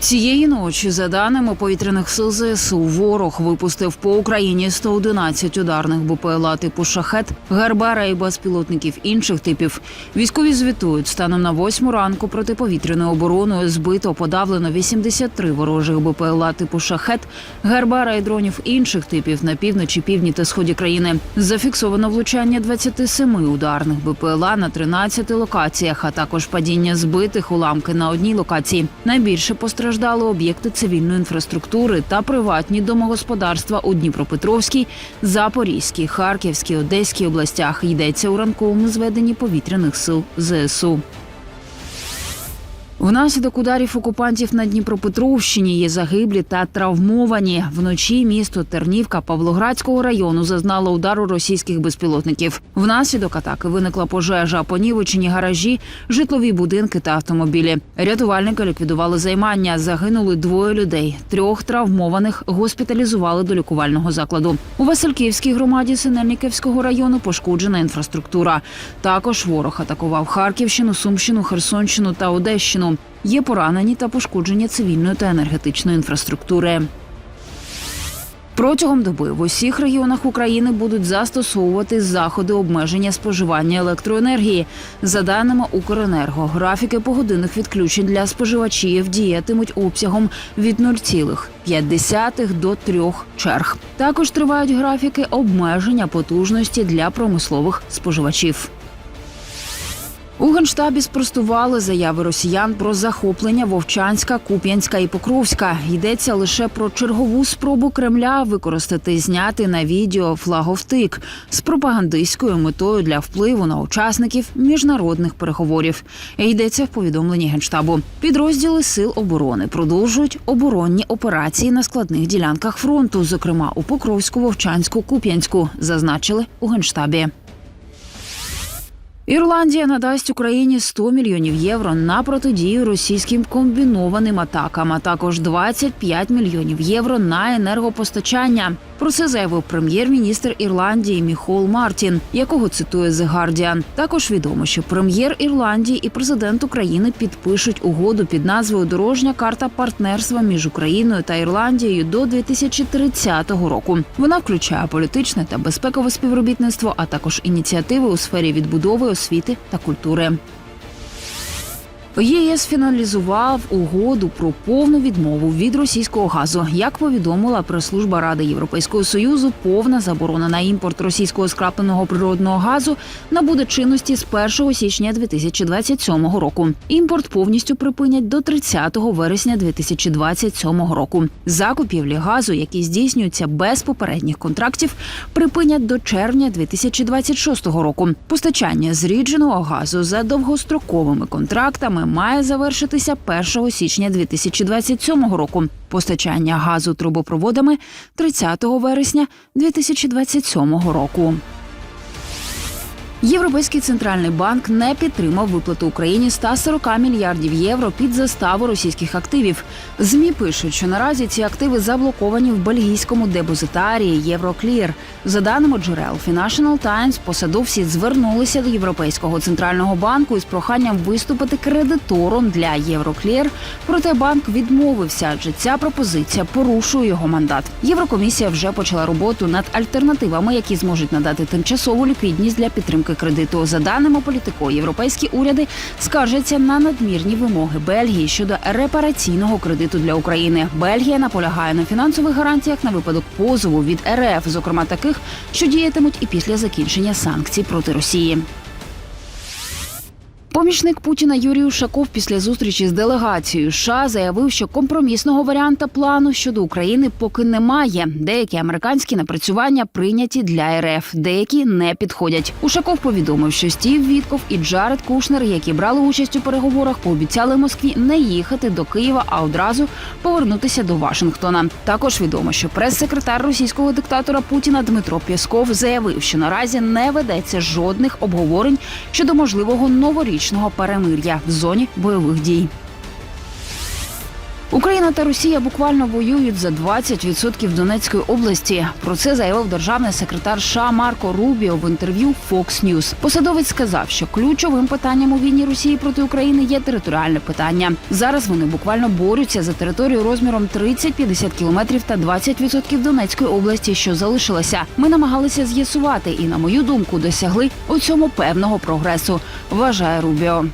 Цієї ночі, за даними повітряних сил ЗСУ, ворог випустив по Україні 111 ударних БПЛА типу шахет, гарбара і безпілотників інших типів. Військові звітують, станом на восьму ранку протиповітряною обороною збито подавлено 83 ворожих БПЛА типу шахет, гарбара і дронів інших типів на півночі, півдні та сході країни. Зафіксовано влучання 27 ударних БПЛА на 13 локаціях, а також падіння збитих уламки на одній локації. Найбільше постраждали об'єкти цивільної інфраструктури та приватні домогосподарства у Дніпропетровській, Запорізькій, Харківській, Одеській областях. Йдеться у ранковому зведенні повітряних сил ЗСУ. Внаслідок ударів окупантів на Дніпропетровщині є загиблі та травмовані. Вночі місто Тернівка Павлоградського району зазнало удару російських безпілотників. Внаслідок атаки виникла пожежа, понівечені гаражі, житлові будинки та автомобілі. Рятувальники ліквідували займання. Загинули двоє людей. Трьох травмованих госпіталізували до лікувального закладу. У Васильківській громаді Синельниківського району пошкоджена інфраструктура. Також ворог атакував Харківщину, Сумщину, Херсонщину та Одещину. Є поранені та пошкодження цивільної та енергетичної інфраструктури. Протягом доби в усіх регіонах України будуть застосовувати заходи обмеження споживання електроенергії. За даними Укренерго, графіки погодинних відключень для споживачів діятимуть обсягом від 0,5 до 3 черг. Також тривають графіки обмеження потужності для промислових споживачів. У генштабі спростували заяви росіян про захоплення Вовчанська, Куп'янська і Покровська. Йдеться лише про чергову спробу Кремля використати зняти на відео флаговтик з пропагандистською метою для впливу на учасників міжнародних переговорів. Йдеться в повідомленні генштабу. Підрозділи сил оборони продовжують оборонні операції на складних ділянках фронту, зокрема у Покровську, Вовчанську, Куп'янську, зазначили у генштабі. Ірландія надасть Україні 100 мільйонів євро на протидію російським комбінованим атакам, а також 25 мільйонів євро на енергопостачання. Про це заявив прем'єр-міністр Ірландії Міхол Мартін, якого цитує The Guardian. Також відомо, що прем'єр Ірландії і президент України підпишуть угоду під назвою Дорожня карта партнерства між Україною та Ірландією до 2030 року. Вона включає політичне та безпекове співробітництво, а також ініціативи у сфері відбудови, освіти та культури. ЄС фіналізував угоду про повну відмову від російського газу. Як повідомила прес-служба Ради Європейського союзу, повна заборона на імпорт російського скрапленого природного газу набуде чинності з 1 січня 2027 року. Імпорт повністю припинять до 30 вересня 2027 року. Закупівлі газу, які здійснюються без попередніх контрактів, припинять до червня 2026 року. Постачання зрідженого газу за довгостроковими контрактами має завершитися 1 січня 2027 року. Постачання газу трубопроводами 30 вересня 2027 року. Європейський центральний банк не підтримав виплату Україні 140 мільярдів євро під заставу російських активів. Змі пишуть, що наразі ці активи заблоковані в бельгійському депозитарії Євроклір. За даними джерел Financial Times, посадовці звернулися до Європейського центрального банку із проханням виступити кредитором для Євроклір. Проте банк відмовився, адже ця пропозиція порушує його мандат. Єврокомісія вже почала роботу над альтернативами, які зможуть надати тимчасову ліквідність для підтримки кредиту. За даними політико, європейські уряди скаржаться на надмірні вимоги Бельгії щодо репараційного кредиту для України. Бельгія наполягає на фінансових гарантіях на випадок позову від РФ, зокрема таких, що діятимуть і після закінчення санкцій проти Росії. Помічник Путіна Юрій Ушаков після зустрічі з делегацією США заявив, що компромісного варіанта плану щодо України поки немає. Деякі американські напрацювання прийняті для РФ, деякі не підходять. Ушаков повідомив, що Стів Вітков і Джаред Кушнер, які брали участь у переговорах, пообіцяли Москві не їхати до Києва, а одразу повернутися до Вашингтона. Також відомо, що прес-секретар російського диктатора Путіна Дмитро Пєсков заявив, що наразі не ведеться жодних обговорень щодо можливого новорічного перемир'я в зоні бойових дій. Україна та Росія буквально воюють за 20% Донецької області. Про це заявив державний секретар США Марко Рубіо в інтерв'ю Fox News. Посадовець сказав, що ключовим питанням у війні Росії проти України є територіальне питання. Зараз вони буквально борються за територію розміром 30-50 кілометрів та 20% Донецької області, що залишилася. Ми намагалися з'ясувати і, на мою думку, досягли у цьому певного прогресу. Вважає Рубіо.